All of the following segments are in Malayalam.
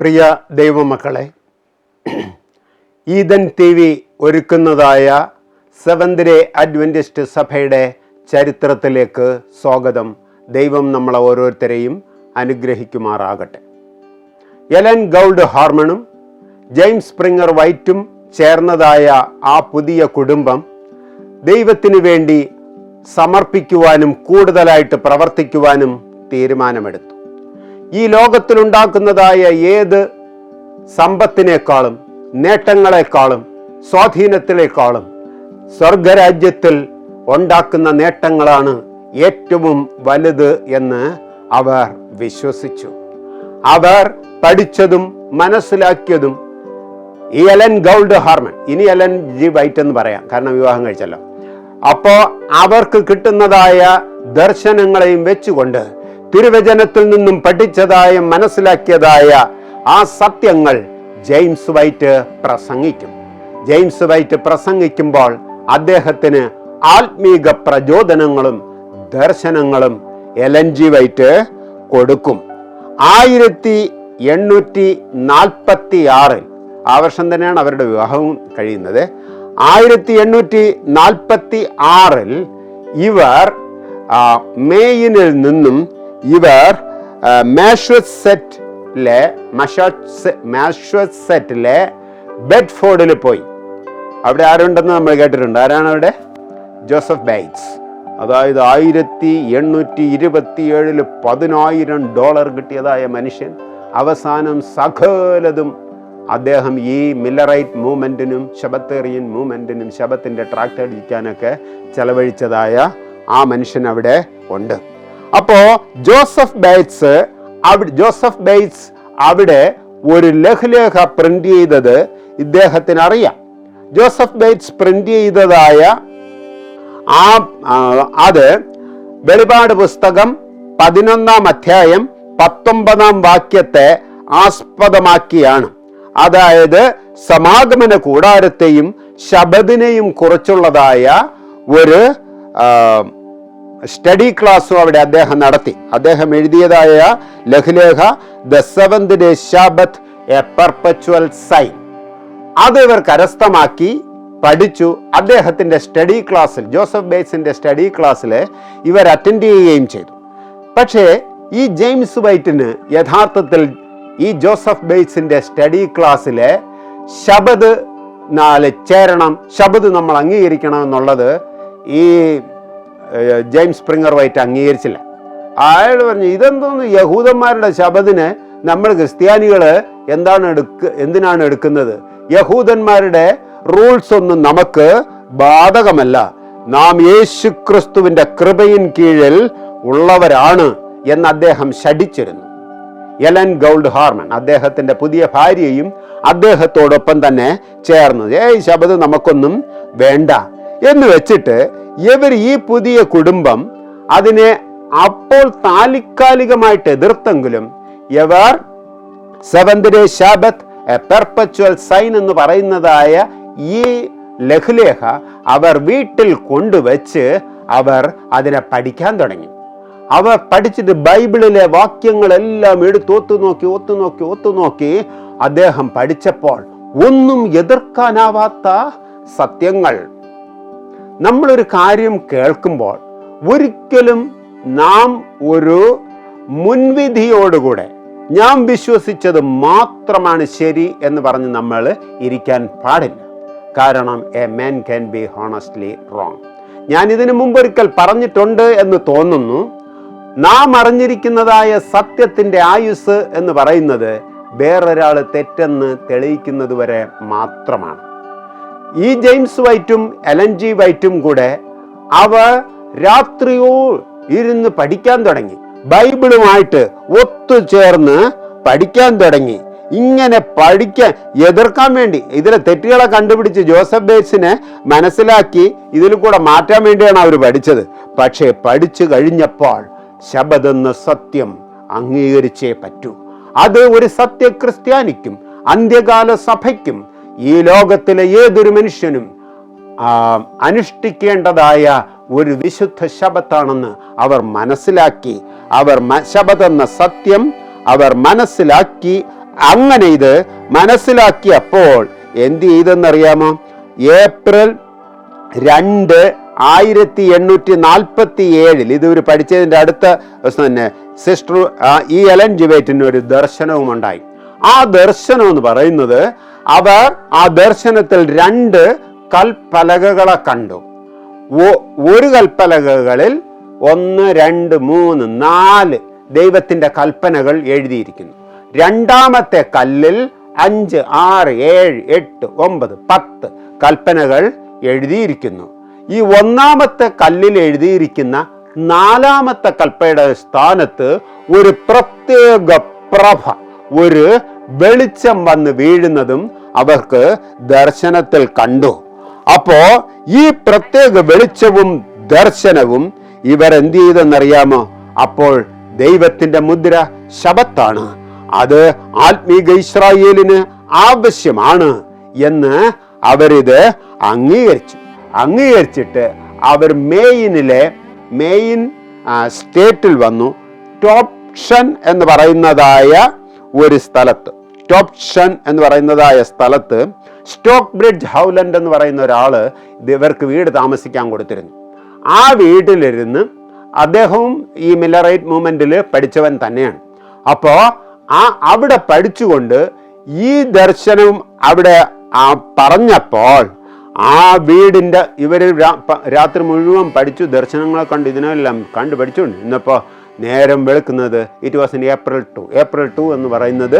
പ്രിയ ദൈവമക്കളെ ഈദൻ ടി വി ഒരുക്കുന്നതായ സെവന്ത് അഡ്വന്റിസ്റ്റ് സഭയുടെ ചരിത്രത്തിലേക്ക് സ്വാഗതം. ദൈവം നമ്മളെ ഓരോരുത്തരെയും അനുഗ്രഹിക്കുമാറാകട്ടെ. എലൻ ഗൗൾഡ് ഹാർമണും ജെയിംസ് സ്പ്രിംഗർ വൈറ്റും ചേർന്നതായ ആ പുതിയ കുടുംബം ദൈവത്തിനു വേണ്ടി സമർപ്പിക്കുവാനും കൂടുതലായിട്ട് പ്രവർത്തിക്കുവാനും തീരുമാനമെടുത്തു. ഈ ലോകത്തിലുണ്ടാക്കുന്നതായ ഏത് സമ്പത്തിനേക്കാളും നേട്ടങ്ങളെക്കാളും സ്വാധീനത്തിലേക്കാളും സ്വർഗരാജ്യത്തിൽ ഉണ്ടാക്കുന്ന നേട്ടങ്ങളാണ് ഏറ്റവും വലുത് എന്ന് അവർ വിശ്വസിച്ചു. അവർ പഠിച്ചതും മനസ്സിലാക്കിയതും ഈ എലൻ ഗൗൾഡ് ഹാർമൺ ഇനി എലൻ ജി വൈറ്റ് എന്ന് പറയാം കാരണം വിവാഹം കഴിച്ചല്ലോ. അപ്പോൾ അവർക്ക് കിട്ടുന്നതായ ദർശനങ്ങളെയും വെച്ചുകൊണ്ട് തിരുവചനത്തിൽ നിന്നും പഠിച്ചതായ മനസ്സിലാക്കിയതായ ആ സത്യങ്ങൾ ജെയിംസ് വൈറ്റ് പ്രസംഗിക്കും. ജെയിംസ് വൈറ്റ് പ്രസംഗിക്കുമ്പോൾ അദ്ദേഹത്തിന് ആത്മീക പ്രചോദനങ്ങളും ദർശനങ്ങളും എലൻ ജി വൈറ്റ് കൊടുക്കും. ആയിരത്തി എണ്ണൂറ്റി നാൽപ്പത്തി ആറിൽ ആ വർഷം തന്നെയാണ് അവരുടെ വിവാഹവും കഴിയുന്നത്. ആയിരത്തി എണ്ണൂറ്റി നാൽപ്പത്തി ആറിൽ ഇവർ മേയിനിൽ നിന്നും ഇവർ മാഷ്വസെറ്റിലെ മാഷ്വസെറ്റിലെ ബെഡ്ഫോർഡിൽ പോയി. അവിടെ ആരുണ്ടെന്ന് നമ്മൾ കേട്ടിട്ടുണ്ട്? ആരാണ് അവിടെ? ജോസഫ് ബൈറ്റ്സ് അതായത് ആയിരത്തി എണ്ണൂറ്റി ഇരുപത്തിയേഴിൽ പതിനായിരം ഡോളർ കിട്ടിയതായ മനുഷ്യൻ അവസാനം സകലതും അദ്ദേഹം ഈ മില്ലറൈറ്റ് മൂവ്മെന്റിനും ശബത്തേറിയൻ മൂവ്മെന്റിനും ശബത്തിന്റെ ട്രാക്ട് അടിക്കാനൊക്കെ ചെലവഴിച്ചതായ ആ മനുഷ്യൻ അവിടെ ഉണ്ട്. അപ്പോൾ ജോസഫ് ബൈറ്റ്സ് ജോസഫ് ബൈറ്റ്സ് അവിടെ ഒരു ലഘുലേഖ പ്രിന്റ് ചെയ്തത് ഇദ്ദേഹത്തിന് അറിയാം ജോസഫ് ബൈറ്റ്സ് പ്രിന്റ് ചെയ്തതായ ആ അത് വെളിപാട് പുസ്തകം പതിനൊന്നാം അധ്യായം പത്തൊമ്പതാം വാക്യത്തെ ആസ്പദമാക്കിയാണ്. അതായത് സമാഗമന കൂടാരത്തെയും ശബദിനെയും കുറിച്ചുള്ളതായ ഒരു സ്റ്റഡി ക്ലാസ്സും അവിടെ അദ്ദേഹം നടത്തി. അദ്ദേഹം എഴുതിയതായ ലഘുലേഖ the seventh day Sabbath a perpetual sign അത് ഇവർ കരസ്ഥമാക്കി പഠിച്ചു. അദ്ദേഹത്തിന്റെ സ്റ്റഡി ക്ലാസ്സിൽ ജോസഫ് ബേസിന്റെ സ്റ്റഡി ക്ലാസ്സിൽ ഇവർ അറ്റൻഡ് ചെയ്യുകയും ചെയ്തു. പക്ഷേ ഈ ജെയിംസ് വൈറ്റിന് യഥാർത്ഥത്തിൽ ഈ ജോസഫ് ബേസിന്റെ സ്റ്റഡി ക്ലാസ്സിലെ ശബദ് നാല് ചേരണം ശബദ് നമ്മൾ അംഗീകരിക്കണം എന്നുള്ളത് ഈ ജെയിംസ് സ്പ്രിങ്ങർ വൈറ്റ് അംഗീകരിച്ചില്ല. അയാൾ പറഞ്ഞു ഇതെന്തോന്ന് യഹൂദന്മാരുടെ ശബദിന് നമ്മൾ ക്രിസ്ത്യാനികൾ എന്താണ് എടുക്ക എന്തിനാണ് എടുക്കുന്നത്? യഹൂദന്മാരുടെ റൂൾസ് ഒന്നും നമുക്ക് ബാധകമല്ല. നാം യേശു ക്രിസ്തുവിന്റെ കൃപയിൻ കീഴിൽ ഉള്ളവരാണ് എന്ന് അദ്ദേഹം ഷടിച്ചിരുന്നു എലൻ ഗൗൾഡ് ഹാർമൺ അദ്ദേഹത്തിന്റെ പുതിയ ഭാര്യയും അദ്ദേഹത്തോടൊപ്പം തന്നെ ചേർന്നു. ഏയ് ശബദ് നമുക്കൊന്നും വേണ്ട. എന്ന് വെച്ചിട്ട് ഇവർ ഈ പുതിയ കുടുംബം അതിനെ അപ്പോൾ താൽക്കാലികമായിട്ട് എതിർത്തെങ്കിലും ever seventh day Sabbath a perpetual sign എന്ന് പറയുന്നതായ ഈ ലഘുലേഖ അവർ വീട്ടിൽ കൊണ്ടുവച്ച് അവർ അതിനെ പഠിക്കാൻ തുടങ്ങി. അവർ പഠിച്ചിട്ട് ബൈബിളിലെ വാക്യങ്ങളെല്ലാം എടുത്ത് ഒത്തു നോക്കി ഒത്തു നോക്കി ഒത്തു നോക്കി അദ്ദേഹം പഠിച്ചപ്പോൾ ഒന്നും എതിർക്കാനാവാത്ത സത്യങ്ങൾ നമ്മളൊരു കാര്യം കേൾക്കുമ്പോൾ ഒരിക്കലും നാം ഒരു മുൻവിധിയോടുകൂടെ ഞാൻ വിശ്വസിച്ചത് മാത്രമാണ് ശരി എന്ന് പറഞ്ഞ് നമ്മൾ ഇരിക്കാൻ പാടില്ല. കാരണം a man can be honestly wrong ഞാൻ ഇതിനു മുമ്പൊരിക്കൽ പറഞ്ഞിട്ടുണ്ട് എന്ന് തോന്നുന്നു. നാം അറിഞ്ഞിരിക്കുന്നതായ സത്യത്തിന്റെ ആയുസ് എന്ന് പറയുന്നത് വേറൊരാൾ തെറ്റെന്ന് തെളിയിക്കുന്നത് വരെ മാത്രമാണ്. ഈ ജെയിംസ് വൈറ്റും എലൻ ജി വൈറ്റും കൂടെ അവർ രാത്രിയോ ഇരുന്ന് പഠിക്കാൻ തുടങ്ങി. ബൈബിളുമായിട്ട് ഒത്തുചേർന്ന് പഠിക്കാൻ തുടങ്ങി. ഇങ്ങനെ പഠിക്കാൻ എതിർക്കാൻ വേണ്ടി. ഇതിലെ തെറ്റുകളെ കണ്ടുപിടിച്ച് ജോസഫ് ബേസിനെ മനസ്സിലാക്കി ഇതിൽ കൂടെ മാറ്റാൻ വേണ്ടിയാണ് അവർ പഠിച്ചത്. പക്ഷേ പഠിച്ചു കഴിഞ്ഞപ്പോൾ ശബദെന്ന സത്യം അംഗീകരിച്ചേ പറ്റൂ. അത് ഒരു സത്യ ക്രിസ്ത്യാനിക്കും അന്ത്യകാല സഭയ്ക്കും ഈ ലോകത്തിലെ ഏതൊരു മനുഷ്യനും അനുഷ്ഠിക്കേണ്ടതായ ഒരു വിശുദ്ധ ശബത്താണെന്ന് അവർ മനസ്സിലാക്കി. അവർ എന്ന സത്യം അവർ മനസ്സിലാക്കി. അങ്ങനെ ഇത് മനസ്സിലാക്കിയപ്പോൾ എന്ത് ചെയ്തെന്നറിയാമോ? ഏപ്രിൽ രണ്ട് ആയിരത്തി എണ്ണൂറ്റി നാൽപ്പത്തി ഏഴിൽ ഇത് ഒരു പഠിച്ചതിന്റെ അടുത്ത ദിവസം തന്നെ സിസ്റ്റർ ഈ എലൻ ജിവേറ്റിന് ഒരു ദർശനവും ഉണ്ടായി ആ ദർശനം എന്ന് പറയുന്നത് അവർ ആ ദർശനത്തിൽ രണ്ട് കൽപ്പലകകളെ കണ്ടു. ഒരു കൽപ്പലകകളിൽ ഒന്ന് രണ്ട് മൂന്ന് നാല് ദൈവത്തിന്റെ കൽപ്പനകൾ എഴുതിയിരിക്കുന്നു. രണ്ടാമത്തെ കല്ലിൽ അഞ്ച് ആറ് ഏഴ് എട്ട് ഒമ്പത് പത്ത് കൽപ്പനകൾ എഴുതിയിരിക്കുന്നു. ഈ ഒന്നാമത്തെ കല്ലിൽ എഴുതിയിരിക്കുന്ന നാലാമത്തെ കൽപ്പയുടെ സ്ഥാനത്ത് ഒരു പ്രത്യേക പ്രഭ ഒരു വെളിച്ചം വന്ന് വീഴുന്നതും അവർക്ക് ദർശനത്തിൽ കണ്ടു. അപ്പോ ഈ പ്രത്യേക വെളിച്ചവും ദർശനവും ഇവർ എന്ത് ചെയ്തെന്നറിയാമോ? അപ്പോൾ ദൈവത്തിന്റെ മുദ്ര ശബത്താണ്. അത് ആത്മീക ഇസ്രായേലിന് ആവശ്യമാണ് എന്ന് അവരിത് അംഗീകരിച്ചു. അംഗീകരിച്ചിട്ട് അവർ മെയിനിലെ മെയിൻ സ്റ്റേറ്റിൽ വന്നു. ടോപ്ഷൻ എന്ന് പറയുന്നതായ ഒരു സ്ഥലത്ത്. ടോപ്ഷൻ എന്ന് പറയുന്നതായ സ്ഥലത്ത് സ്റ്റോക്ക് ബ്രിഡ്ജ് ഹൗലൻഡ് എന്ന് പറയുന്ന ഒരാൾ ഇവർക്ക് വീട് താമസിക്കാൻ കൊടുത്തിരുന്നു. ആ വീട്ടിലിരുന്ന് അദ്ദേഹവും ഈ മില്ലറൈറ്റ് മൂവ്മെന്റിൽ പഠിച്ചവൻ തന്നെയാണ്. അപ്പോൾ ആ അവിടെ പഠിച്ചുകൊണ്ട് ഈ ദർശനവും അവിടെ പറഞ്ഞപ്പോൾ ആ വീടിന്റെ ഇവർ രാത്രി മുഴുവൻ പഠിച്ചു ദർശനങ്ങളെ കണ്ട് ഇതിനെല്ലാം കണ്ടു പഠിച്ചുകൊണ്ട് ഇന്നിപ്പോൾ നേരം വെളുക്കുന്നത് it was in April two April two എന്ന് പറയുന്നത്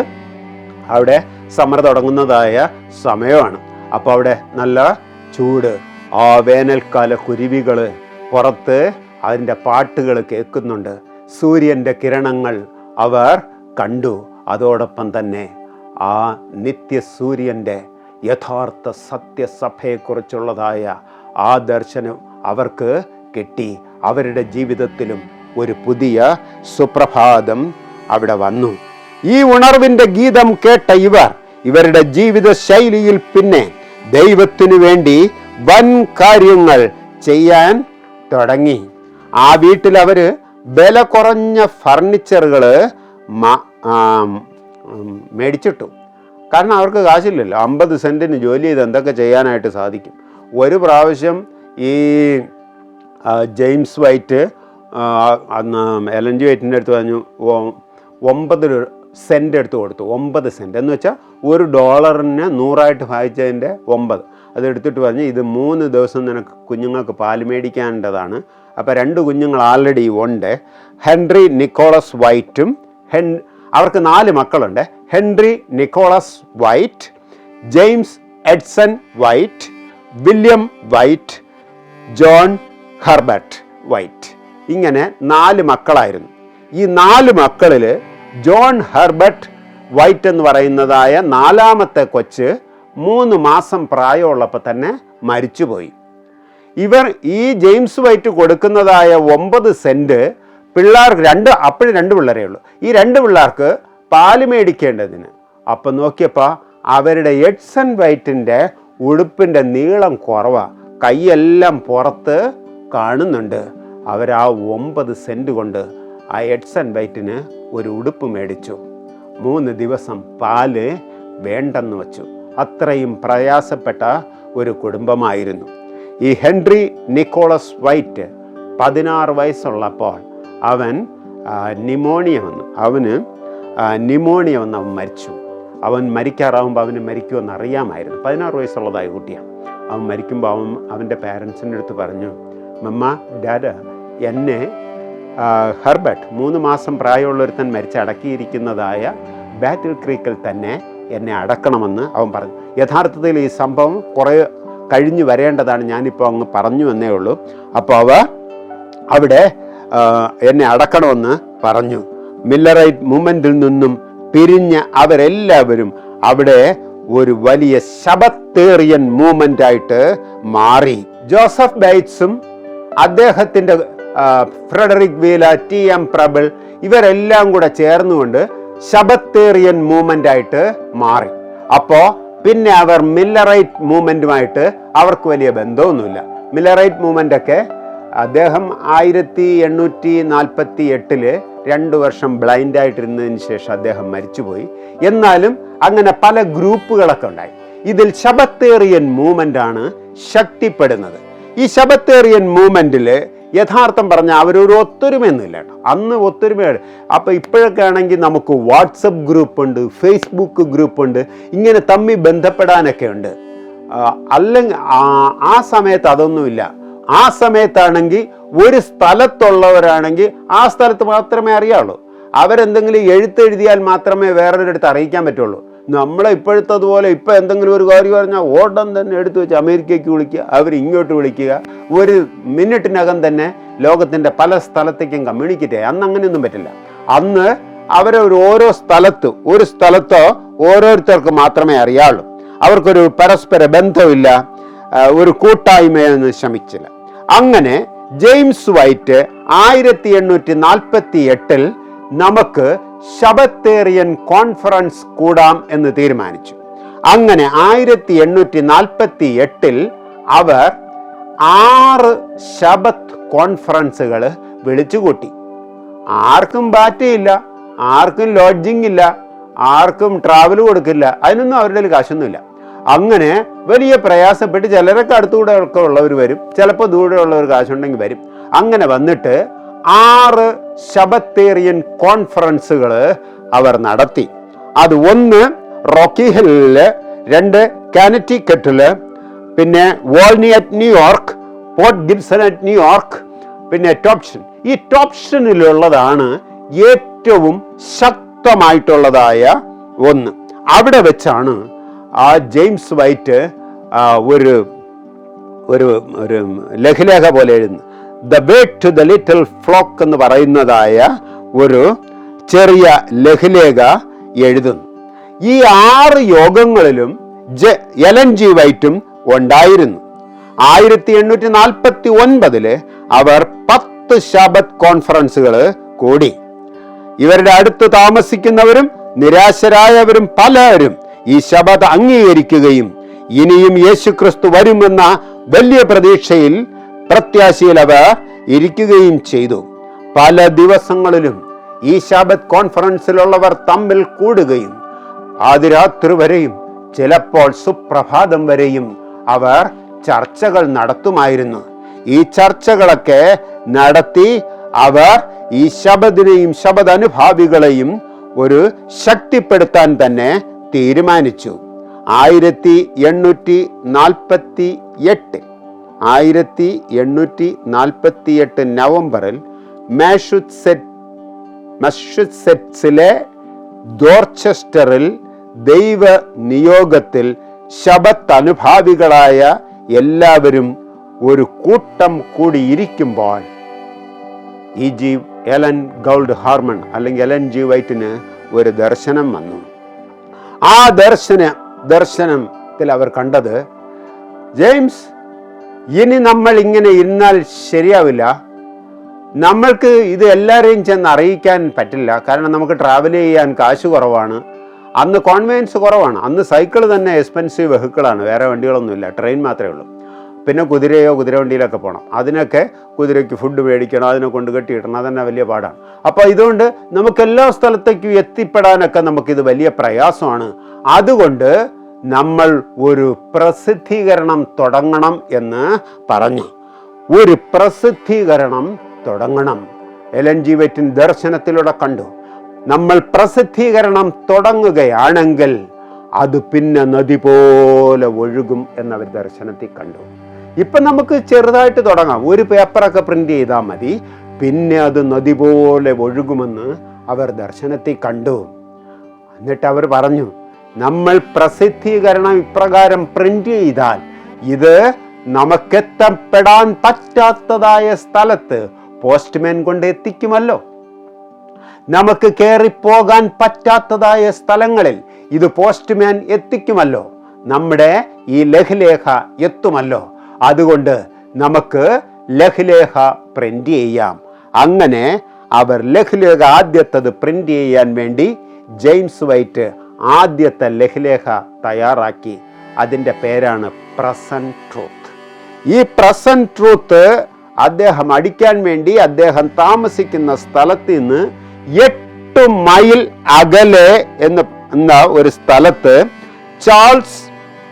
അവിടെ സമ്മർ തുടങ്ങുന്നതായ സമയമാണ്. അപ്പോൾ അവിടെ നല്ല ചൂട് ആ വേനൽക്കാല കുരുവികൾ പുറത്ത് അതിന്റെ പാട്ടുകൾ കേൾക്കുന്നുണ്ട്. സൂര്യന്റെ കിരണങ്ങൾ അവർ കണ്ടു. അതോടൊപ്പം തന്നെ ആ നിത്യസൂര്യന്റെ യഥാർത്ഥ സത്യസഭയെക്കുറിച്ചുള്ളതായ ആ ദർശനം അവർക്ക് കിട്ടി. അവരുടെ ജീവിതത്തിലും ഒരു പുതിയ സുപ്രഭാതം അവിടെ വന്നു. ഈ ഉണർവിന്റെ ഗീതം കേട്ട ഇവർ ഇവരുടെ ജീവിത ശൈലിയിൽ പിന്നെ ദൈവത്തിനു വേണ്ടി വൻ കാര്യങ്ങൾ ചെയ്യാൻ തുടങ്ങി. ആ വീട്ടിൽ അവർ വില കുറഞ്ഞ ഫർണിച്ചറുകൾ മേടിച്ചിട്ടു. കാരണം അവർക്ക് കാശില്ലല്ലോ. അമ്പത് സെന്റിന് ജോലി ചെയ്ത് എന്തൊക്കെ ചെയ്യാനായിട്ട് സാധിക്കും. ഒരു പ്രാവശ്യം ഈ ജെയിംസ് വൈറ്റ് അന്ന് എൽ എൻ ജി വൈറ്റിന്റെ അടുത്ത് പറഞ്ഞു "ഒ- ഒമ്പത് സെന്റ് എടുത്ത് കൊടുത്തു. ഒമ്പത് സെന്റ് എന്ന് വെച്ചാൽ ഒരു ഡോളറിന് നൂറായിട്ട് ഭാഗിച്ചതിന്റെ ഒമ്പത്. അതെടുത്തിട്ട് പറഞ്ഞ് ഇത് മൂന്ന് ദിവസം നിനക്ക് കുഞ്ഞുങ്ങൾക്ക് പാൽ മേടിക്കേണ്ടതാണ് അപ്പോൾ രണ്ട് കുഞ്ഞുങ്ങൾ ആൾറെഡി ഉണ്ട്. ഹെൻറി നിക്കോളസ് വൈറ്റും ഹെൻ അവർക്ക് നാല് മക്കളുണ്ട്. Henry Nicholas White James Edson White William White John Herbert White. ഇങ്ങനെ നാല് മക്കളായിരുന്നു. ഈ നാല് മക്കളിൽ ജോൺ ഹെർബർട്ട് വൈറ്റ് എന്ന് പറയുന്നതായ നാലാമത്തെ കൊച്ച് മൂന്ന് മാസം പ്രായമുള്ളപ്പോൾ തന്നെ മരിച്ചുപോയി. ഇവർ ഈ ജെയിംസ് വൈറ്റ് കൊടുക്കുന്നതായ ഒമ്പത് സെന്റ് പിള്ളേർക്ക് രണ്ട് അപ്പോഴും രണ്ട് പിള്ളേരേ ഉള്ളൂ. ഈ രണ്ട് പിള്ളേർക്ക് പാൽ മേടിക്കേണ്ടതിന്. അപ്പം നോക്കിയപ്പോൾ അവരുടെ എഡ്സൺ വൈറ്റിന്റെ ഉടുപ്പിന്റെ നീളം കുറവാണ് കൈയെല്ലാം പുറത്ത് കാണുന്നുണ്ട്. അവർ ആ ഒമ്പത് സെന്റ് കൊണ്ട് ആ എഡ്സൺ വൈറ്റിന് ഒരു ഉടുപ്പ് മേടിച്ചു. മൂന്ന് ദിവസം പാൽ വേണ്ടെന്ന് വച്ചു. അത്രയും പ്രയാസപ്പെട്ട ഒരു കുടുംബമായിരുന്നു. ഈ ഹെൻറി നിക്കോളസ് വൈറ്റ് പതിനാറ് വയസ്സുള്ളപ്പോൾ അവൻ നിമോണിയ വന്നു. അവന് നിമോണിയ വന്ന് അവൻ മരിച്ചു. അവൻ മരിക്കാറാവുമ്പോൾ അവന് മരിക്കുമെന്ന് അറിയാമായിരുന്നു പതിനാറ് വയസ്സുള്ളതായി കുട്ടിയാണ് അവൻ മരിക്കുമ്പോൾ അവൻ അവന്റെ പാരൻസിന്റെ അടുത്ത് പറഞ്ഞു മമ്മ ഡാഡ എന്നെ ഹെർബർട്ട് മൂന്ന് മാസം പ്രായമുള്ളൊരുത്തൻ മരിച്ച് അടക്കിയിരിക്കുന്നതായ ബാറ്റിൽ ക്രീക്കിൽ തന്നെ എന്നെ അടക്കണമെന്ന് അവൻ പറഞ്ഞു. യഥാർത്ഥത്തിൽ ഈ സംഭവം കുറേ കഴിഞ്ഞു വരേണ്ടതാണ്. ഞാനിപ്പോൾ അങ്ങ് പറഞ്ഞു എന്നേ ഉള്ളൂ. അപ്പോൾ അവ അവിടെ എന്നെ അടക്കണമെന്ന് പറഞ്ഞു. മില്ലറൈറ്റ് മൂമെന്റിൽ നിന്നും പിരിഞ്ഞ അവരെല്ലാവരും അവിടെ ഒരു വലിയ ശബത്തേറിയൻ മൂവ്മെന്റ് ആയിട്ട് മാറി. ജോസഫ് ബൈറ്റ്സും അദ്ദേഹത്തിന്റെ Frederick Wheeler T M Preble ഇവരെല്ലാം കൂടെ ചേർന്നുകൊണ്ട് ശബത്തേറിയൻ മൂവ്മെന്റ് ആയിട്ട് മാറി. അപ്പോൾ പിന്നെ അവർ മില്ലറൈറ്റ് മൂവ്മെന്റുമായിട്ട് അവർക്ക് വലിയ ബന്ധമൊന്നുമില്ല. മില്ലറൈറ്റ് മൂവ്മെന്റ് ഒക്കെ അദ്ദേഹം ആയിരത്തി എണ്ണൂറ്റി നാൽപ്പത്തി എട്ടിൽ രണ്ട് വർഷം ബ്ലൈൻഡ് ആയിട്ടിരുന്നതിന് ശേഷം അദ്ദേഹം മരിച്ചുപോയി. എന്നാലും അങ്ങനെ പല ഗ്രൂപ്പുകളൊക്കെ ഉണ്ടായി. ഇതിൽ ശബത്തേറിയൻ മൂവ്മെന്റ് ആണ് ശക്തിപ്പെടുന്നത്. ഈ ശബത്തേറിയൻ മൂവ്മെന്റിൽ യഥാർത്ഥം പറഞ്ഞാൽ അവരൊരു ഒത്തൊരുമയൊന്നുമില്ല കേട്ടോ. അന്ന് ഒത്തൊരുമയാണ് അപ്പോൾ ഇപ്പോഴൊക്കെ ആണെങ്കിൽ നമുക്ക് വാട്സപ്പ് ഗ്രൂപ്പ് ഉണ്ട് ഫേസ്ബുക്ക് ഗ്രൂപ്പ് ഉണ്ട് ഇങ്ങനെ തമ്മിൽ ബന്ധപ്പെടാനൊക്കെ ഉണ്ട്. അല്ലെങ്കിൽ ആ സമയത്ത് അതൊന്നുമില്ല. ആ സമയത്താണെങ്കിൽ ഒരു സ്ഥലത്തുള്ളവരാണെങ്കിൽ ആ സ്ഥലത്ത് മാത്രമേ അറിയാവുള്ളൂ. അവരെന്തെങ്കിലും എഴുത്തെഴുതിയാൽ മാത്രമേ വേറൊരിടത്ത് അറിയിക്കാൻ പറ്റുള്ളൂ. നമ്മളെ ഇപ്പോഴത്തതുപോലെ ഇപ്പം എന്തെങ്കിലും ഒരു കാര്യം പറഞ്ഞാൽ ഓടം തന്നെ എടുത്തു വെച്ച് അമേരിക്കയ്ക്ക് വിളിക്കുക അവർ ഇങ്ങോട്ട് വിളിക്കുക. ഒരു മിനിറ്റിനകം തന്നെ ലോകത്തിന്റെ പല സ്ഥലത്തേക്കും കമ്മ്യൂണിക്കേറ്റ് അന്ന് അങ്ങനെയൊന്നും പറ്റില്ല. അന്ന് അവരെ ഒരു ഓരോ സ്ഥലത്ത് ഒരു സ്ഥലത്തോ ഓരോരുത്തർക്ക് മാത്രമേ അറിയാവുള്ളൂ. അവർക്കൊരു പരസ്പര ബന്ധമില്ല ഒരു കൂട്ടായ്മയൊന്നും ശ്രമിച്ചില്ല അങ്ങനെ ജെയിംസ് വൈറ്റ് ആയിരത്തി എണ്ണൂറ്റി നാൽപ്പത്തി എട്ടിൽ നമുക്ക് ശബത്തേറിയൻ കോൺഫറൻസ് കൂടാം എന്ന് തീരുമാനിച്ചു. അങ്ങനെ ആയിരത്തി എണ്ണൂറ്റി നാൽപ്പത്തി എട്ടിൽ അവർ ആറ് ശബത്ത് കോൺഫറൻസുകൾ വിളിച്ചുകൂട്ടി. ആർക്കും ബാറ്റയില്ല ആർക്കും ലോഡ്ജിങ് ഇല്ല ആർക്കും ട്രാവൽ കൊടുക്കില്ല അതിനൊന്നും അവരുടെ കാശൊന്നുമില്ല. അങ്ങനെ വലിയ പ്രയാസപ്പെട്ട് ചിലരൊക്കെ അടുത്തുകൂടെ ഒക്കെ ഉള്ളവർ വരും ചിലപ്പോൾ ദൂരെ ഉള്ളവർ കാശുണ്ടെങ്കിൽ വരും. അങ്ങനെ വന്നിട്ട് ആറ് ശബത്തേറിയൻ കോൺഫറൻസുകൾ അവർ നടത്തി. അത് ഒന്ന് റോക്കി ഹില്ലിൽ രണ്ട് കാനറ്റിക്കറ്റിൽ പിന്നെ Volney at New York Port Gibson at New York പിന്നെ ടോപ്ഷൻ ഈ ടോപ്ഷനിലുള്ളതാണ് ഏറ്റവും ശക്തമായിട്ടുള്ളതായ ഒന്ന്. അവിടെ വെച്ചാണ് ആ ജെയിംസ് വൈറ്റ് ഒരു ഒരു ഒരു ലഘുലേഖ പോലെ എഴുതുന്നു the way to the little flock എന്ന് പറയുന്നതായ ഒരു ചെറിയ ലഘുലേഖ എഴുതുന്നു. ഈ ആറ് യോഗങ്ങളിലും ജെ എലൻ ജി വൈറ്റും ഉണ്ടായിരുന്നു. ആയിരത്തി എണ്ണൂറ്റി നാൽപ്പത്തി ഒൻപതിൽ അവർ പത്ത് ശബത് കോൺഫറൻസുകൾ കൂടി. ഇവരുടെ അടുത്ത് താമസിക്കുന്നവരും നിരാശരായവരും പലരും ഈ ശബത് അംഗീകരിക്കുകയും ഇനിയും യേശുക്രിസ്തു വരുമെന്ന വലിയ പ്രതീക്ഷയിൽ പ്രത്യാശയിൽ അവ ഇരിക്കുകയും ചെയ്തു. പല ദിവസങ്ങളിലും ഈ ശാബത്ത് കോൺഫറൻസിലുള്ളവർ തമ്മിൽ കൂടുകയും ആതിരാത്രി വരെയും ചിലപ്പോൾ സുപ്രഭാതം വരെയും അവർ ചർച്ചകൾ നടത്തുമായിരുന്നു. ഈ ചർച്ചകളൊക്കെ നടത്തി അവർ ഈ ശബദിനെയും ശബദ് അനുഭാവികളെയും ഒരു ശക്തിപ്പെടുത്താൻ തന്നെ തീരുമാനിച്ചു. ആയിരത്തി എണ്ണൂറ്റി നാൽപ്പത്തി എട്ട് ആയിരത്തി എണ്ണൂറ്റി നാൽപ്പത്തി എട്ട് നവംബറിൽ മാഷുസെറ്റ് മഷുസെറ്റ്സിലെ ദോർച്ചസ്റ്ററിൽ ദൈവ നിയോഗത്തിൽ ശബത്ത് അനുഭാവികളായ എല്ലാവരും ഒരു കൂട്ടം കൂടിയിരിക്കുമ്പോൾ ഈ ജി എലൻ ഗൗൾഡ് ഹാർമൺ അല്ലെങ്കിൽ എലൻ ജി വൈറ്റിന് ഒരു ദർശനം വന്നു. ആ ദർശന ദർശനത്തിൽ അവർ കണ്ടത് ജെയിംസ് ഇനി നമ്മൾ ഇങ്ങനെ ഇരുന്നാൽ ശരിയാവില്ല. നമ്മൾക്ക് ഇത് എല്ലാവരെയും ചെന്ന് അറിയിക്കാൻ പറ്റില്ല. കാരണം നമുക്ക് ട്രാവൽ ചെയ്യാൻ കാശ് കുറവാണ്. അന്ന് കോൺവെയൻസ് കുറവാണ്. അന്ന് സൈക്കിൾ തന്നെ എക്സ്പെൻസീവ് വെഹിക്കിളാണ് വേറെ വണ്ടികളൊന്നുമില്ല. ട്രെയിൻ മാത്രമേ ഉള്ളൂ. പിന്നെ കുതിരയോ കുതിരവണ്ടിയിലൊക്കെ പോകണം അതിനൊക്കെ കുതിരയ്ക്ക് ഫുഡ് മേടിക്കണം അതിനെ കൊണ്ട് കെട്ടിയിടണം അതന്നെ വലിയ പാടാണ്. അപ്പോൾ ഇതുകൊണ്ട് നമുക്ക് എല്ലാ സ്ഥലത്തേക്കും എത്തിപ്പെടാനൊക്കെ നമുക്കിത് വലിയ പ്രയാസമാണ്. അതുകൊണ്ട് നമ്മൾ ഒരു പ്രസിദ്ധീകരണം തുടങ്ങണം എന്ന് പറഞ്ഞു. ഒരു പ്രസിദ്ധീകരണം തുടങ്ങണം. എൽ എൻ ജി വെറ്റിൻ ദർശനത്തിലൂടെ കണ്ടു. നമ്മൾ പ്രസിദ്ധീകരണം തുടങ്ങുകയാണെങ്കിൽ അത് പിന്നെ നദി പോലെ ഒഴുകും എന്നവർ ദർശനത്തിൽ കണ്ടു. ഇപ്പം നമുക്ക് ചെറുതായിട്ട് തുടങ്ങാം. ഒരു പേപ്പറൊക്കെ പ്രിന്റ് ചെയ്താൽ മതി. പിന്നെ അത് നദി പോലെ ഒഴുകുമെന്ന് അവർ ദർശനത്തിൽ കണ്ടു. എന്നിട്ട് അവർ പറഞ്ഞു നമ്മൾ പ്രസിദ്ധീകരണം ഇപ്രകാരം പ്രിന്റ് ചെയ്താൽ ഇത് നമുക്കെത്തപ്പെടാൻ പറ്റാത്തതായ സ്ഥലത്ത് പോസ്റ്റ്മാൻ കൊണ്ട് എത്തിക്കുമല്ലോ. നമുക്ക് കയറിപ്പോകാൻ പറ്റാത്തതായ സ്ഥലങ്ങളിൽ ഇത് പോസ്റ്റ്മാൻ എത്തിക്കുമല്ലോ. നമ്മുടെ ഈ ലഘുലേഖ എത്തുമല്ലോ. അതുകൊണ്ട് നമുക്ക് ലഘുലേഖ പ്രിന്റ് ചെയ്യാം. അങ്ങനെ അവർ ലഘുലേഖ ആദ്യത്തത് പ്രിന്റ് ചെയ്യാൻ വേണ്ടി ജെയിംസ് വൈറ്റ് ആദ്യത്തെ ലഹ്ലേഖ തയ്യാറാക്കി. അതിന്റെ പേരാണ് പ്രസന്റ് ട്രൂത്ത്. ഈ പ്രസന്റ് ട്രൂത്ത് അദ്ദേഹം അടിക്കാൻ വേണ്ടി അദ്ദേഹം താമസിക്കുന്ന സ്ഥലത്ത് നിന്ന് എട്ട് മൈൽ അകലെ എന്ന് എന്ന ഒരു സ്ഥലത്ത് ചാൾസ്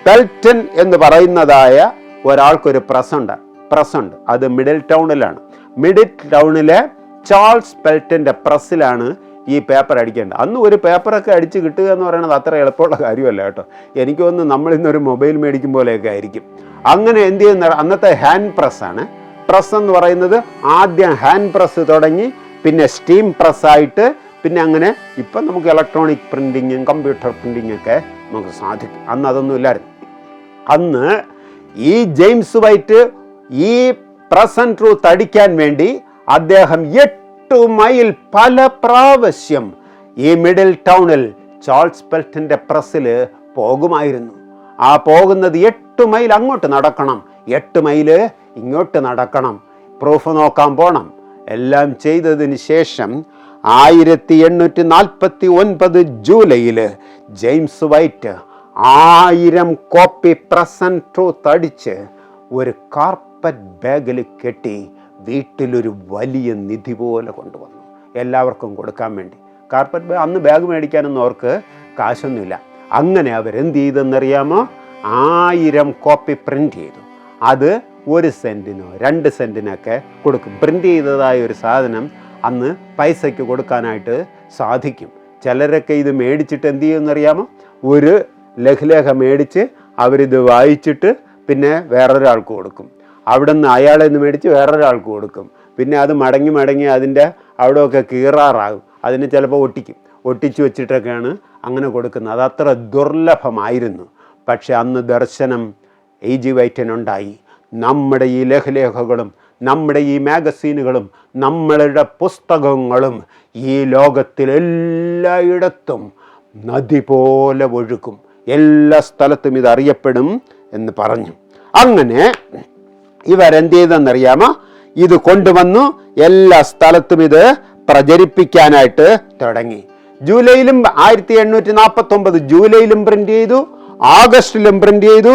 പെൽറ്റൻ എന്ന് പറയുന്നതായ ഒരാൾക്കൊരു പ്രസുണ്ട് പ്രസുണ്ട്. അത് മിഡിൽ ടൗണിലാണ്. മിഡിൽ ടൗണിലെ ചാൾസ് പെൽറ്റന്റെ പ്രസ്സിലാണ് ഈ പേപ്പർ അടിക്കേണ്ടത് അന്ന് ഒരു പേപ്പറൊക്കെ അടിച്ച് കിട്ടുക എന്ന് പറയുന്നത് അത്ര എളുപ്പമുള്ള കാര്യമല്ല കേട്ടോ. എനിക്ക് തോന്നുന്നു നമ്മൾ ഇന്നൊരു മൊബൈൽ മേടിക്കും പോലെയൊക്കെ ആയിരിക്കും. അങ്ങനെ എന്ത് ചെയ്യുന്ന അന്നത്തെ ഹാൻഡ് പ്രസ്സാണ് പ്രസ് എന്ന് പറയുന്നത് ആദ്യം ഹാൻഡ് പ്രസ് തുടങ്ങി പിന്നെ സ്റ്റീം പ്രസ്സായിട്ട് പിന്നെ അങ്ങനെ ഇപ്പം നമുക്ക് ഇലക്ട്രോണിക് പ്രിന്റിങ്ങും കമ്പ്യൂട്ടർ പ്രിന്റിങ്ങും ഒക്കെ നമുക്ക് സാധിക്കും. അന്ന് അതൊന്നും ഇല്ലായിരുന്നു. അന്ന് ഈ ജെയിംസ് വൈറ്റ് ഈ പ്രസന്റ് ട്രൂത്ത് അടിക്കാൻ വേണ്ടി അദ്ദേഹം എട്ട് മൈൽ പല പ്രാവശ്യം ഈ മിഡിൽ ടൗണിൽ ചാൾസ് പെൽറ്റന്റെ പ്രസ്സിൽ പോകുമായിരുന്നു. ആ പോകുന്നത് എട്ട് മൈൽ അങ്ങോട്ട് നടക്കണം എട്ട് മൈൽ ഇങ്ങോട്ട് നടക്കണം. പ്രൂഫ് നോക്കാൻ പോണം. എല്ലാം ചെയ്തതിന് ശേഷം ആയിരത്തി എണ്ണൂറ്റി നാൽപ്പത്തി ഒൻപത് ജൂലൈയിൽ ജെയിംസ് വൈറ്റ് ആയിരം കോപ്പി പ്രസന്റ് ട്രൂത്ത് അടിച്ച് ഒരു കാർപ്പറ്റ് ബാഗിൽ കെട്ടി വീട്ടിലൊരു വലിയ നിധി പോലെ കൊണ്ടുവന്നു. എല്ലാവർക്കും കൊടുക്കാൻ വേണ്ടി. കാർപ്പറ്റ് ബാഗ് അന്ന് ബാഗ് മേടിക്കാനൊന്നും അവർക്ക് കാശൊന്നുമില്ല. അങ്ങനെ അവരെന്ത് ചെയ്തെന്നറിയാമോ ആയിരം കോപ്പി പ്രിന്റ് ചെയ്തു. അത് ഒരു സെന്റിനോ രണ്ട് സെന്റിനൊക്കെ കൊടുക്കും. പ്രിന്റ് ചെയ്തതായ ഒരു സാധനം അന്ന് പൈസയ്ക്ക് കൊടുക്കാനായിട്ട് സാധിക്കും. ചിലരൊക്കെ ഇത് മേടിച്ചിട്ട് എന്ത് ചെയ്യുമെന്നറിയാമോ ഒരു ലഘുലേഖ മേടിച്ച് അവരിത് വായിച്ചിട്ട് പിന്നെ വേറൊരാൾക്ക് കൊടുക്കും. അവിടെ നിന്ന് അയാളെ നിന്ന് മേടിച്ച് വേറൊരാൾക്ക് കൊടുക്കും. പിന്നെ അത് മടങ്ങി മടങ്ങി അതിന്റെ അവിടെയൊക്കെ കീറാറാകും. അതിന് ചിലപ്പോൾ ഒട്ടിക്കും. ഒട്ടിച്ചു വെച്ചിട്ടൊക്കെയാണ് അങ്ങനെ കൊടുക്കുന്നത്. അത് അത്ര ദുർലഭമായിരുന്നു. പക്ഷെ അന്ന് ദർശനം എ ജി വൈറ്റനുണ്ടായി നമ്മുടെ ഈ ലഘുലേഖകളും നമ്മുടെ ഈ മാഗസീനുകളും നമ്മളുടെ പുസ്തകങ്ങളും ഈ ലോകത്തിലെല്ലായിടത്തും നദി പോലെ ഒഴുക്കും എല്ലാ സ്ഥലത്തും ഇത് അറിയപ്പെടും എന്ന് പറഞ്ഞു. അങ്ങനെ ചെയ്തെന്നറിയാമോ ഇത് കൊണ്ടുവന്നു എല്ലാ സ്ഥലത്തും ഇത് പ്രചരിപ്പിക്കാനായിട്ട് തുടങ്ങി. ജൂലൈയിലും ആയിരത്തി എണ്ണൂറ്റി നാൽപ്പത്തി ഒമ്പത് ജൂലൈയിലും പ്രിന്റ് ചെയ്തു ആഗസ്റ്റിലും പ്രിന്റ് ചെയ്തു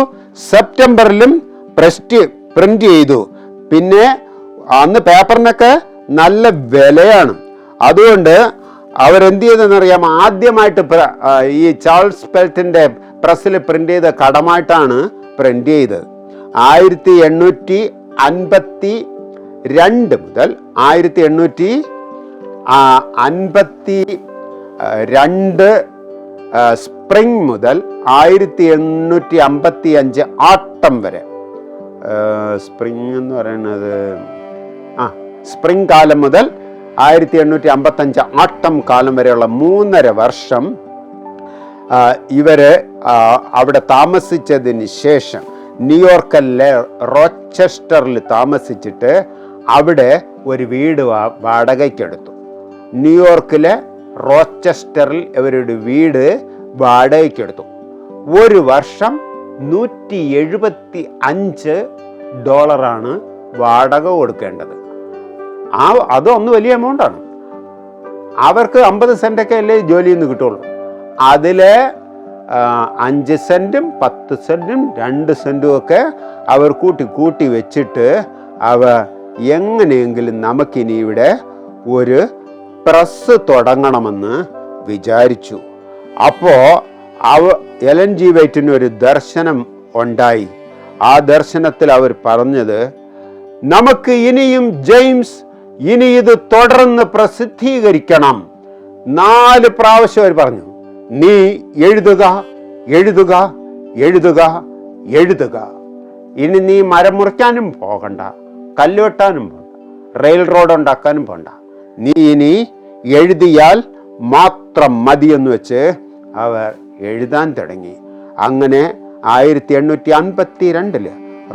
സെപ്റ്റംബറിലും പ്രസ്റ്റ് പ്രിന്റ് ചെയ്തു. പിന്നെ അന്ന് പേപ്പറിനൊക്കെ നല്ല വിലയാണ്. അതുകൊണ്ട് അവരെന്ത് ചെയ്തെന്നറിയാം ആദ്യമായിട്ട് ഈ ചാൾസ് പെൽറ്റിന്റെ പ്രസ്സിൽ പ്രിന്റ് ചെയ്ത കടമായിട്ടാണ് പ്രിന്റ് ചെയ്തത്. ആയിരത്തി എണ്ണൂറ്റി അൻപത്തി രണ്ട് മുതൽ ആയിരത്തി എണ്ണൂറ്റി അൻപത്തി രണ്ട് സ്പ്രിംഗ് മുതൽ ആയിരത്തി എണ്ണൂറ്റി അമ്പത്തി അഞ്ച് ആട്ടം വരെ. സ്പ്രിംഗ് എന്ന് പറയുന്നത് ആ സ്പ്രിംഗ് കാലം മുതൽ ആയിരത്തി എണ്ണൂറ്റി അമ്പത്തഞ്ച് ആട്ടം കാലം വരെയുള്ള മൂന്നര വർഷം ഇവർ അവിടെ താമസിച്ചതിന് ശേഷം ന്യൂയോർക്കലിലെ റോച്ചസ്റ്ററിൽ താമസിച്ചിട്ട് അവിടെ ഒരു വീട് വാടകയ്ക്കെടുത്തു. ന്യൂയോർക്കിലെ റോച്ചസ്റ്ററിൽ ഇവരുടെ വീട് വാടകയ്ക്കെടുത്തു. ഒരു വർഷം നൂറ്റി എഴുപത്തി അഞ്ച് ഡോളറാണ് വാടക കൊടുക്കേണ്ടത്. ആ അതൊന്ന് വലിയ എമൗണ്ടാണ് അവർക്ക് അമ്പത് സെന്റൊക്കെ അല്ലേ ജോലിയിൽ നിന്ന് കിട്ടുള്ളൂ. അതിലെ അഞ്ച് സെന്റും പത്ത് സെന്റും രണ്ട് സെന്റും ഒക്കെ അവർ കൂട്ടി കൂട്ടി വെച്ചിട്ട് അവ എങ്ങനെയെങ്കിലും നമുക്കിനി ഇവിടെ ഒരു പ്രസ് തുടങ്ങണമെന്ന് വിചാരിച്ചു. അപ്പോൾ അവ എലൻ ജി വൈറ്റിന് ഒരു ദർശനം ഉണ്ടായി. ആ ദർശനത്തിൽ അവർ പറഞ്ഞത് നമുക്ക് ഇനിയും ജെയിംസ് ഇനി ഇത് തുടർന്ന് പ്രസിദ്ധീകരിക്കണം. നാല് പ്രാവശ്യം അവർ പറഞ്ഞു. നീ എഴുതുക എഴുതുക എഴുതുക എഴുതുക. ഇനി നീ മരം മുറിക്കാനും പോകണ്ട കല്ല് വെട്ടാനും പോകണ്ട റെയിൽ റോഡ് ഉണ്ടാക്കാനും പോകണ്ട നീ ഇനി എഴുതിയാൽ മാത്രം മതിയെന്ന് വെച്ച് അവർ എഴുതാൻ തുടങ്ങി. അങ്ങനെ ആയിരത്തി എണ്ണൂറ്റി അൻപത്തി രണ്ടിൽ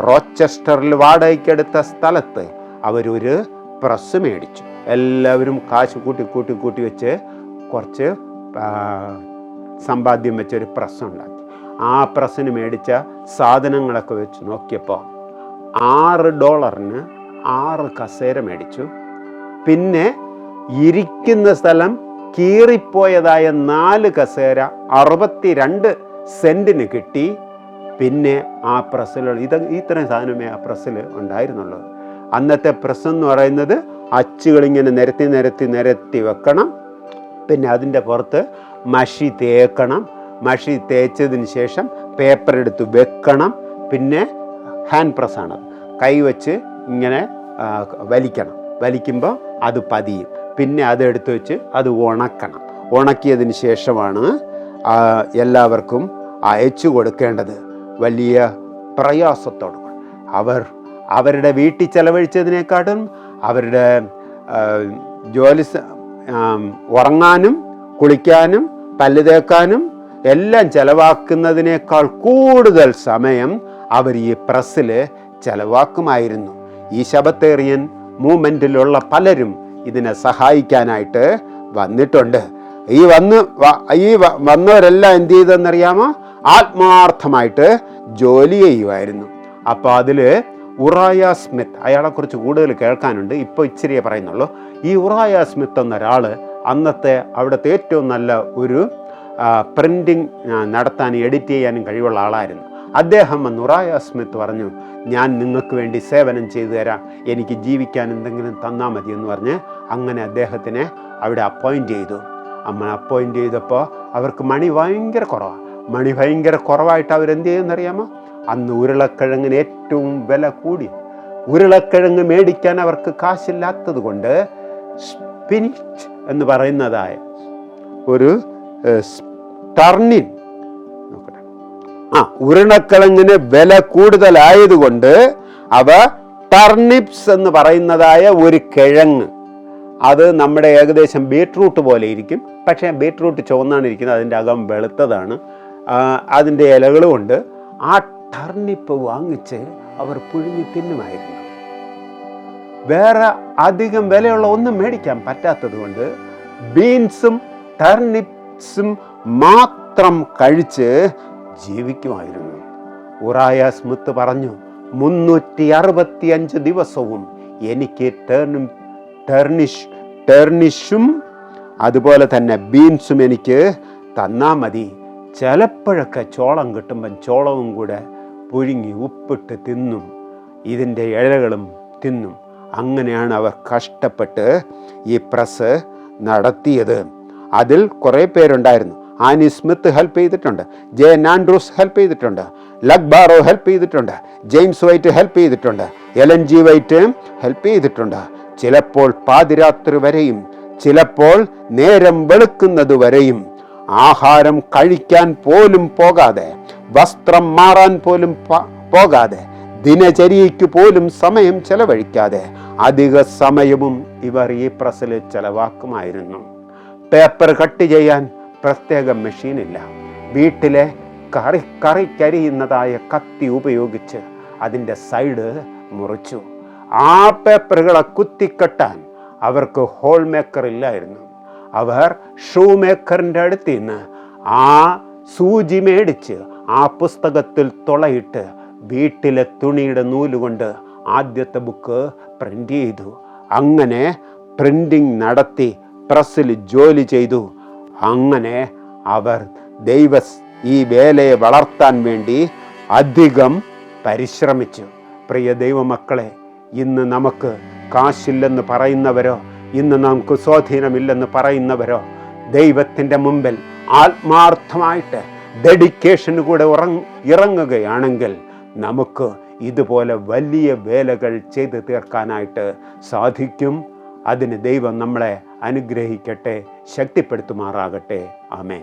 റോച്ചസ്റ്ററിൽ വാടകയ്ക്കെടുത്ത സ്ഥലത്ത് അവരൊരു പ്രസ് മേടിച്ചു. എല്ലാവരും കാശ് കൂട്ടി കൂട്ടി കൂട്ടി വെച്ച് കുറച്ച് സമ്പാദ്യം വെച്ചൊരു പ്രസ് ഉണ്ടാക്കി ആ പ്രസ്സിന് മേടിച്ച സാധനങ്ങളൊക്കെ വെച്ച് നോക്കിയപ്പോൾ ആറ് ഡോളറിന് ആറ് കസേര മേടിച്ചു. പിന്നെ ഇരിക്കുന്ന സ്ഥലം കീറിപ്പോയതായ നാല് കസേര അറുപത്തിരണ്ട് സെന്റിന് കിട്ടി. പിന്നെ ആ പ്രസ്സിലുള്ള ഇത് ഇത്രയും സാധനമേ ആ പ്രസ്സിൽ ഉണ്ടായിരുന്നുള്ളൂ. അന്നത്തെ പ്രസ് എന്ന് പറയുന്നത് അച്ചുകളിങ്ങനെ നിരത്തി നിരത്തി നിരത്തി വെക്കണം. പിന്നെ അതിന്റെ പുറത്ത് മഷി തേക്കണം. മഷി തേച്ചതിന് ശേഷം പേപ്പർ എടുത്ത് വെക്കണം. പിന്നെ ഹാൻഡ് പ്രസ്സാണ് കൈ വെച്ച് ഇങ്ങനെ വലിക്കണം. വലിക്കുമ്പോൾ അത് പതിയും. പിന്നെ അത് അതെടുത്ത് വെച്ച് അത് ഉണക്കണം. ഉണക്കിയതിന് ശേഷമാണ് എല്ലാവർക്കും അയച്ചു കൊടുക്കേണ്ടത്. വലിയ പ്രയാസത്തോട് അവർ അവരുടെ വീട്ടിൽ ചെലവഴിച്ചതിനേക്കാട്ടും അവരുടെ ജോലി ഉറങ്ങാനും കുളിക്കാനും പല്ല് തേക്കാനും എല്ലാം ചെലവാക്കുന്നതിനേക്കാൾ കൂടുതൽ സമയം അവർ ഈ പ്രസ്സിൽ ചെലവാക്കുമായിരുന്നു. ഈ ശബത്തേറിയൻ മൂവ്മെന്റിലുള്ള പലരും ഇതിനെ സഹായിക്കാനായിട്ട് വന്നിട്ടുണ്ട്. ഈ വന്ന് ഈ വന്നവരെല്ലാം എന്ത് ചെയ്തെന്നറിയാമോ? ആത്മാർത്ഥമായിട്ട് ജോലി ചെയ്യുമായിരുന്നു അപ്പോൾ അതിൽ ഉറായ സ്മിത്ത് അയാളെക്കുറിച്ച് കൂടുതൽ കേൾക്കാനുണ്ട്. ഇപ്പോൾ ഇച്ചിരിയേ പറയുന്നുള്ളൂ. ഈ ഉറായ സ്മിത്ത് എന്നൊരാൾ അന്നത്തെ അവിടുത്തെ ഏറ്റവും നല്ല ഒരു പ്രിന്റിങ് നടത്താനും എഡിറ്റ് ചെയ്യാനും കഴിവുള്ള ആളായിരുന്നു. അദ്ദേഹം നുറായ സ്മിത്ത് പറഞ്ഞു ഞാൻ നിങ്ങൾക്ക് വേണ്ടി സേവനം ചെയ്തു തരാം. എനിക്ക് ജീവിക്കാൻ എന്തെങ്കിലും തന്നാൽ മതി എന്ന് പറഞ്ഞ് അങ്ങനെ അദ്ദേഹത്തിനെ അവിടെ അപ്പോയിന്റ് ചെയ്തു. അമ്മ അപ്പോയിന്റ് ചെയ്തപ്പോൾ അവർക്ക് മണി ഭയങ്കര കുറവാണ് മണി ഭയങ്കര കുറവായിട്ട് അവരെന്ത് ചെയ്യുമെന്നറിയാമോ അന്ന് ഉരുളക്കിഴങ്ങിന് ഏറ്റവും വില കൂടി. ഉരുളക്കിഴങ്ങ് മേടിക്കാൻ അവർക്ക് കാശില്ലാത്തത് കൊണ്ട് സ്പിനിച്ച് എന്ന് പറയുന്നതായ ഒരു ടർണിൻ. ആ ഉരുണക്കിഴങ്ങിന് വില കൂടുതലായതുകൊണ്ട് അവ ടർണിപ്സ് എന്ന് പറയുന്നതായ ഒരു കിഴങ്ങ്. അത് നമ്മുടെ ഏകദേശം ബീട്രൂട്ട് പോലെ ഇരിക്കും. പക്ഷേ ബീട്രൂട്ട് ചുവന്നാണ് ഇരിക്കുന്നത്. അതിന്റെ അകം വെളുത്തതാണ്. അതിന്റെ ഇലകളുമുണ്ട് ആ ടർണിപ്പ് വാങ്ങിച്ച് അവർ പുഴുങ്ങി തിന്നുമായിരുന്നു. വേറെ അധികം വിലയുള്ള ഒന്നും മേടിക്കാൻ പറ്റാത്തത് കൊണ്ട് ബീൻസും ടർണിപ്സും മാത്രം കഴിച്ച് ജീവിക്കുമായിരുന്നു. ഉറായ സ്മിത്ത് പറഞ്ഞു മുന്നൂറ്റി അറുപത്തി അഞ്ച് ദിവസവും എനിക്ക് ടേർണി ടെർണിഷ് ടെർണിഷും അതുപോലെ തന്നെ ബീൻസും എനിക്ക് തന്നാൽ മതി. ചിലപ്പോഴൊക്കെ ചോളം കിട്ടുമ്പം ചോളവും കൂടെ പുഴുങ്ങി ഉപ്പിട്ട് തിന്നും. ഇതിന്റെ ഇഴകളും തിന്നും. അങ്ങനെയാണ് അവർ കഷ്ടപ്പെട്ട് ഈ പ്രസ് നടത്തിയത്. അതിൽ കുറേ പേരുണ്ടായിരുന്നു. ആനി സ്മിത്ത് ഹെൽപ്പ് ചെയ്തിട്ടുണ്ട്. ജെ നാൻഡ്രൂസ് ഹെൽപ്പ് ചെയ്തിട്ടുണ്ട്. ലഗ് ബാറോ ഹെൽപ്പ് ചെയ്തിട്ടുണ്ട്. ജെയിംസ് വൈറ്റ് ഹെൽപ്പ് ചെയ്തിട്ടുണ്ട്. എലൻ ജി വൈറ്റ് ഹെൽപ്പ് ചെയ്തിട്ടുണ്ട്. ചിലപ്പോൾ പാതിരാത്രി വരെയും ചിലപ്പോൾ നേരം വെളുക്കുന്നത് വരെയും ആഹാരം കഴിക്കാൻ പോലും പോകാതെ വസ്ത്രം മാറാൻ പോലും പോകാതെ ദിനചര്യയ്ക്ക് പോലും സമയം ചെലവഴിക്കാതെ അധിക സമയവും ഇവർ ഈ പ്രസിൽ ചെലവാക്കുമായിരുന്നു. പേപ്പർ കട്ട് ചെയ്യാൻ പ്രത്യേക മെഷീനില്ല. വീട്ടിലെ കറി കറിക്കരിയുന്നതായ കത്തി ഉപയോഗിച്ച് അതിന്റെ സൈഡ് മുറിച്ചു. ആ പേപ്പറുകളെ കുത്തിക്കെട്ടാൻ അവർക്ക് ഹോൾ മേക്കർ ഇല്ലായിരുന്നു അവർ ഷൂ മേക്കറിന്റെ അടുത്ത് നിന്ന് ആ സൂചി മേടിച്ച് ആ പുസ്തകത്തിൽ തുളയിട്ട് വീട്ടിലെ തുണിയുടെ നൂലുകൊണ്ട് ആദ്യത്തെ ബുക്ക് പ്രിന്റ് ചെയ്തു. അങ്ങനെ പ്രിന്റിങ് നടത്തി പ്രസ്സിൽ ജോലി ചെയ്തു. അങ്ങനെ അവർ ദൈവ ഈ വേലയെ വളർത്താൻ വേണ്ടി അധികം പരിശ്രമിച്ചു. പ്രിയ ദൈവമക്കളെ ഇന്ന് നമുക്ക് കാശില്ലെന്ന് പറയുന്നവരോ ഇന്ന് നമുക്ക് സ്വാധീനമില്ലെന്ന് പറയുന്നവരോ ദൈവത്തിന്റെ മുമ്പിൽ ആത്മാർത്ഥമായിട്ട് ഡെഡിക്കേഷന് കൂടെ ഉറങ് ഇറങ്ങുകയാണെങ്കിൽ നമുക്ക് ഇതുപോലെ വലിയ വേലകൾ ചെയ്തു തീർക്കാനായിട്ട് സാധിക്കും. അതിന് ദൈവം നമ്മളെ അനുഗ്രഹിക്കട്ടെ ശക്തിപ്പെടുത്തുമാറാകട്ടെ. ആമേൻ.